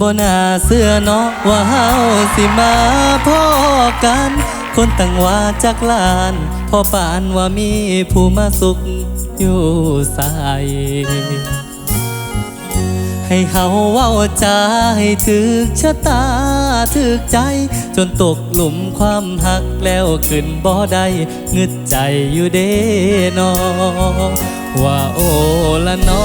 บ่น่าเสื้อเนาะว่าเฮาสิมาพ่อกัน คนตั้งว่าจากลานพ่อปานว่ามีผู้มาสุขอยู่ใสให้เขาเว้าจาให้ถึกชะตาถึกใจ จนตกหลุมความหักแล้วขึ้นบ่ได้งึดใจอยู่เด้นอว่าโอละนอ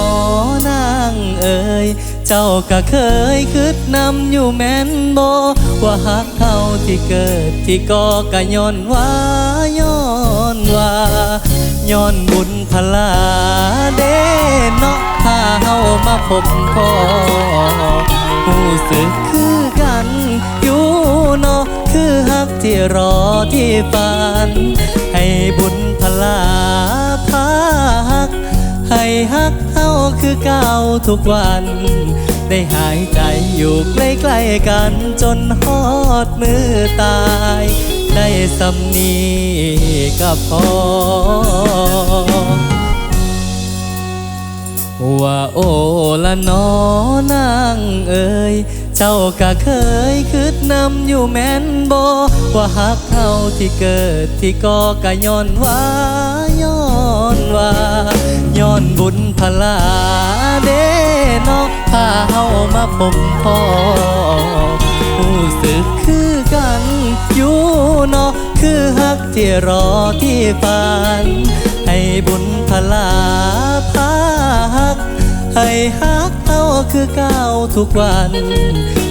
นางเอ่ย เจ้าก็เคยคิดนำอยู่แม่นบ่ว่าหักเขาที่เกิดที่ก่อกะย้อนว่าย้อนว่าย้อนบุญพลาเด้เนาะพาเฮามาพบพ่อหูสึกคือกันอยู่เนาะคือฮักที่รอที่ฝัน ให้บุญพลาพา ให้ฮักเฮาคือเก่าทุกวัน ได้หายใจอยู่ใกล้ๆกันจนฮอดมือตาย ได้สำนีกับพอ ว่าโอละนอนางเอ่ยเจ้าก็เคยคิดนำอยู่แม่นบ่ว่าหักเฮาที่เกิดที่ก่อกะย้อนว่า ย้อนว่าย้อนบุญพลาเด้นอพาเฮามาพบพ่อผู้สึกคือกันอยู่นอคือฮักที่รอที่ฝัน ให้บุญพลาพาฮัก ให้ฮักเอาคือเก่าทุกวัน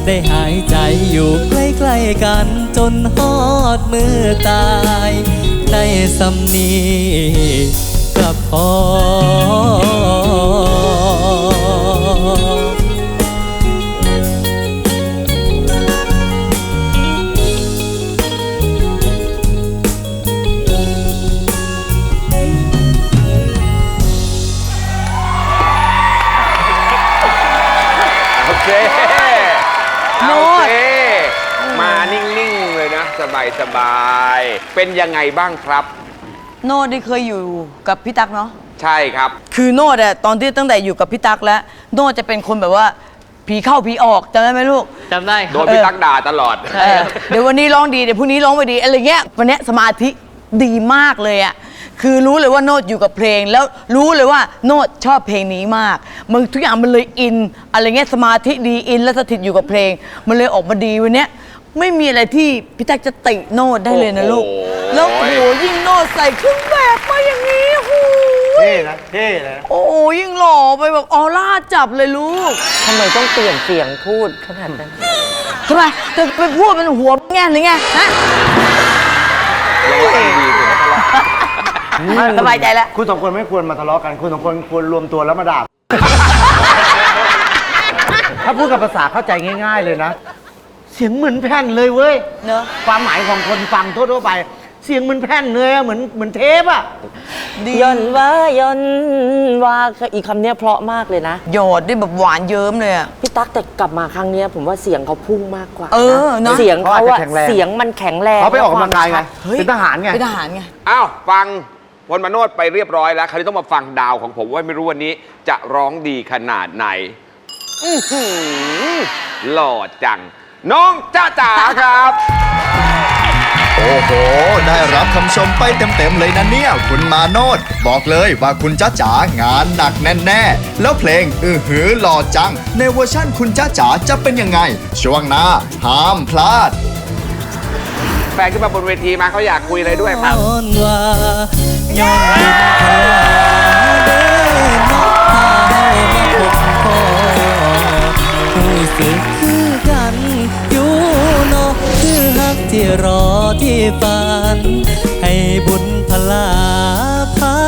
ได้หายใจอยู่ใกล้ๆกัน จนฮอดมือตาย ได้สำนีกับพอ โอเคโน้โอตเคมานิ่ง ๆ เลยนะสบายสบาย ๆ เป็นยังไงบ้างครับ โน้ตได้เคยอยู่กับพี่ตั๊กเนาะ ใช่ครับ คือโน้ตอะตอนที่ตั้งแต่อยู่กับพี่ตั๊กแล้ว โน้ตจะเป็นคนแบบว่าผีเข้าผีออกจำได้ไหมลูก จำได้คโดรับ นพี่ตักด่าตลอดใช่เออเดี๋ยววันนี้ร้องดี เดี๋ยวพรุ่งนี้ร้องไม่ดีอะไรเงี้ย วันเนี้ยสมาธิดีมากเลยอะ คือรู้เลยว่าโน้ตอยู่กับเพลง แล้วรู้เลยว่าโน้ตชอบเพลงนี้มากมันทุกอย่างมันเลยอิน อะไรเงี้ยสมาธิดีอิน และสถิตอยู่กับเพลง มันเลยออกมาดีวันเนี้ยไม่มีอะไรที่พี่แจ๊คจะติโน้ตได้เลยนะลูกโอ้โหแล้วโอ้โหยิ่งโน้ตใส่เครื่องแบบมาอย่างนี้โอ้โหเท่นะเท่นะโอ้โหยิ่งหล่อไปแบบออร่าจับเลยลูกทำไมต้องเปลี่ยนเสียงพูดขนาดนั้นทำไมจะไปพูดเป็นหัวแง่หรือไงฮะยังไงดีถึงตลอด สบายใจแล้ว คุณสองคนไม่ควรมาทะเลาะกัน คุณสองคนควรรวมตัวแล้วมาด่า ถ้าพูดกับภาษาเข้าใจง่าย ๆ เลยนะ เสียงเหมือนแผ่นเลยเว้ย เนอะ ความหมายของคนฟังทั่วๆไป เสียงเหมือนแผ่นเลยอะเหมือนเหมือนเทปอะย่อนว่าย่อนว่าอีกคำเนี้ยเพราะมากเลยนะหยอดได้แบบหวานเยิ้มเลยอะ พี่ตั๊กแต่กลับมาครั้งเนี้ยผมว่าเสียงเขาพุ่งมากกว่าเออเนอะ เสียงเขาอะเขาอาจจะแข็งแรงเสียงมันแข็งแรงเขาไปออกกำลังกายไง เฮ้ย เป็นทหารไง เป็นทหารไง อ้าว ฟัง พลมาโนดไปเรียบร้อยแล้ว คราวนี้ต้องมาฟังดาวของผมว่าไม่รู้วันนี้จะร้องดีขนาดไหนอื้อหือหล่อจัง น้องจ้าจ๋าครับ โอ้โห ได้รับคำชมไปเต็มๆเลยนะเนี่ย คุณมาโนดบอกเลยว่าคุณจ้าจ๋างานหนักแน่ๆ แล้วเพลง อือหือหล่อจัง ในเวอร์ชั่นคุณจ้าจ๋าจะเป็นยังไง ช่วงหน้าห้ามพลาด แฟนขึ้นมาบนเวทีมาเขาอยากคุยอะไรด้วยครับ ย้ออนกคือกันอยู่นอกคือฮักที่รอที่ฝัน ให้บุญพลาพา